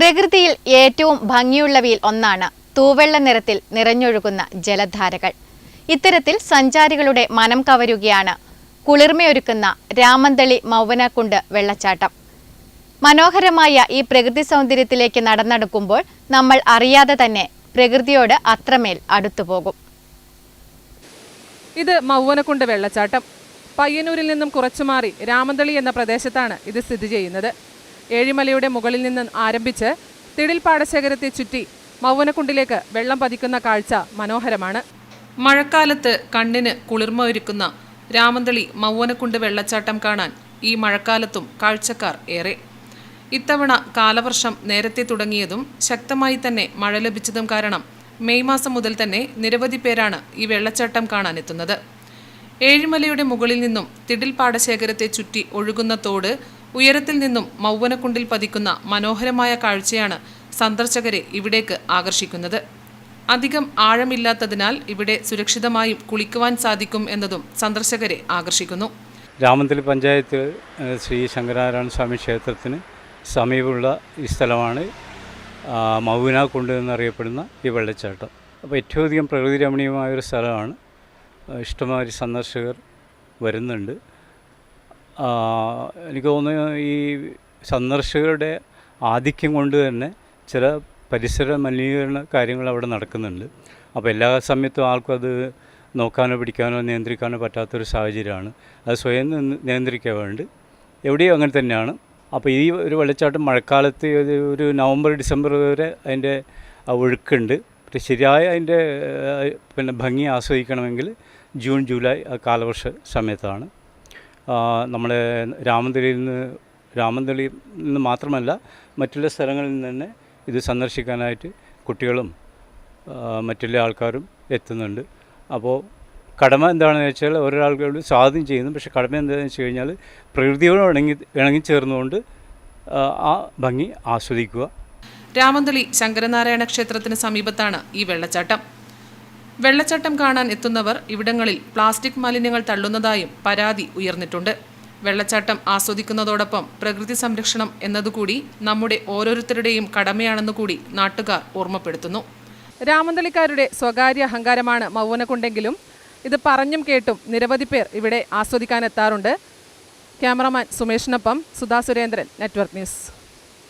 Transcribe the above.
പ്രകൃതിയിൽ ഏറ്റവും ഭംഗിയുള്ളവയിൽ ഒന്നാണ് തൂവെള്ള നിറത്തിൽ നിറഞ്ഞൊഴുകുന്ന ജലധാരകൾ. ഇത്തരത്തിൽ സഞ്ചാരികളുടെ മനം കവരുകയാണ് കുളിർമയൊരുക്കുന്ന രാമന്തളി മൗവനക്കുണ്ട് വെള്ളച്ചാട്ടം. മനോഹരമായ ഈ പ്രകൃതി സൗന്ദര്യത്തിലേക്ക് നടന്നെടുക്കുമ്പോൾ നമ്മൾ അറിയാതെ തന്നെ പ്രകൃതിയോട് അത്രമേൽ അടുത്തുപോകും ഇത് മൗവനക്കുണ്ട് വെള്ളച്ചാട്ടം. പയ്യന്നൂരിൽ നിന്നും കുറച്ചു മാറി രാമന്തളി എന്ന പ്രദേശത്താണ് ഇത് സ്ഥിതി ചെയ്യുന്നത്. ഏഴിമലയുടെ മുകളിൽ നിന്ന് ആരംഭിച്ച് തിടിൽ പാടശേഖരത്തെ ചുറ്റി മൗവനക്കുണ്ടിലേക്ക് വെള്ളം പതിക്കുന്ന കാഴ്ച മനോഹരമാണ്. മഴക്കാലത്ത് കണ്ണിന് കുളിർമ ഒരുക്കുന്ന രാമന്തളി മൗവനക്കുണ്ട് വെള്ളച്ചാട്ടം കാണാൻ ഈ മഴക്കാലത്തും കാഴ്ചക്കാർ ഏറെ. ഇത്തവണ കാലവർഷം നേരത്തെ തുടങ്ങിയതും ശക്തമായി തന്നെ മഴ ലഭിച്ചതും കാരണം മെയ് മാസം മുതൽ തന്നെ നിരവധി പേരാണ് ഈ വെള്ളച്ചാട്ടം കാണാനെത്തുന്നത്. ഏഴിമലയുടെ മുകളിൽ നിന്നും തിടിൽ പാടശേഖരത്തെ ചുറ്റി ഒഴുകുന്ന തോട് ഉയരത്തിൽ നിന്നും മൗവനക്കുണ്ടിൽ പതിക്കുന്ന മനോഹരമായ കാഴ്ചയാണ് സന്ദർശകരെ ഇവിടേക്ക് ആകർഷിക്കുന്നത്. അധികം ആഴമില്ലാത്തതിനാൽ ഇവിടെ സുരക്ഷിതമായും കുളിക്കുവാൻ സാധിക്കും എന്നതും സന്ദർശകരെ ആകർഷിക്കുന്നു. രാമന്തളി പഞ്ചായത്ത് ശ്രീ ശങ്കരനാരായണ സ്വാമി ക്ഷേത്രത്തിന് സമീപമുള്ള ഈ സ്ഥലമാണ് മൗന കുണ്ട് എന്നറിയപ്പെടുന്ന ഈ വെള്ളച്ചാട്ടം. അപ്പോൾ ഏറ്റവും അധികം പ്രകൃതി രമണീയമായ ഒരു സ്ഥലമാണ്. ഇഷ്ടമാതിരി സന്ദർശകർ വരുന്നുണ്ട്. എനിക്ക് തോന്നുന്നു ഈ സന്ദർശകരുടെ ആധിക്യം കൊണ്ട് തന്നെ ചില പരിസര മലിനീകരണ കാര്യങ്ങൾ അവിടെ നടക്കുന്നുണ്ട്. അപ്പോൾ എല്ലാ സമയത്തും ആൾക്കും അത് നോക്കാനോ പിടിക്കാനോ നിയന്ത്രിക്കാനോ പറ്റാത്തൊരു സാഹചര്യമാണ്. അത് സ്വയം നിയന്ത്രിക്കാൻ വേണ്ടി എവിടെയും അങ്ങനെ തന്നെയാണ്. അപ്പോൾ ഈ ഒരു വെള്ളച്ചാട്ടം മഴക്കാലത്ത് ഒരു നവംബർ ഡിസംബർ വരെ അതിന്റെ ഒഴുക്കുണ്ട്. ശരിയായ അതിന്റെ പിന്നെ ഭംഗി ആസ്വദിക്കണമെങ്കിൽ ജൂൺ ജൂലൈ കാലവർഷ സമയത്താണ്. നമ്മളെ രാമന്തളിയിൽ നിന്ന് രാമന്തളിയിൽ നിന്ന് മാത്രമല്ല മറ്റുള്ള സ്ഥലങ്ങളിൽ നിന്ന് തന്നെ ഇത് സന്ദർശിക്കാനായിട്ട് കുട്ടികളും മറ്റുള്ള ആൾക്കാരും എത്തുന്നുണ്ട്. അപ്പോൾ കടമ എന്താണെന്ന് വെച്ചാൽ ഒരാൾക്കോട് സ്വാധീനം ചെയ്യുന്നു. പക്ഷേ കടമ എന്താണെന്ന് വെച്ച് കഴിഞ്ഞാൽ പ്രകൃതിയോട് ഇണങ്ങി ഇണങ്ങിച്ചേർന്നുകൊണ്ട് ആ ഭംഗി ആസ്വദിക്കുക. രാമന്തളി ശങ്കരനാരായണ ക്ഷേത്രത്തിന് സമീപത്താണ് ഈ വെള്ളച്ചാട്ടം. വെള്ളച്ചാട്ടം കാണാൻ എത്തുന്നവർ ഇവിടങ്ങളിൽ പ്ലാസ്റ്റിക് മാലിന്യങ്ങൾ തള്ളുന്നതായും പരാതി ഉയർന്നിട്ടുണ്ട്. വെള്ളച്ചാട്ടം ആസ്വദിക്കുന്നതോടൊപ്പം പ്രകൃതി സംരക്ഷണം എന്നതുകൂടി നമ്മുടെ ഓരോരുത്തരുടെയും കടമയാണെന്നുകൂടി നാട്ടുകാർ ഓർമ്മപ്പെടുത്തുന്നു. രാമന്തളിക്കാരുടെ സ്വകാര്യ അഹങ്കാരമാണ് മൗവനക്കുണ്ടെങ്കിലും ഇത് പറഞ്ഞും കേട്ടും നിരവധി പേർ ഇവിടെ ആസ്വദിക്കാനെത്താറുണ്ട്. ക്യാമറമാൻ സുമേഷിനൊപ്പം സുധാ സുരേന്ദ്രൻ നെറ്റ്വർക്ക് ന്യൂസ്.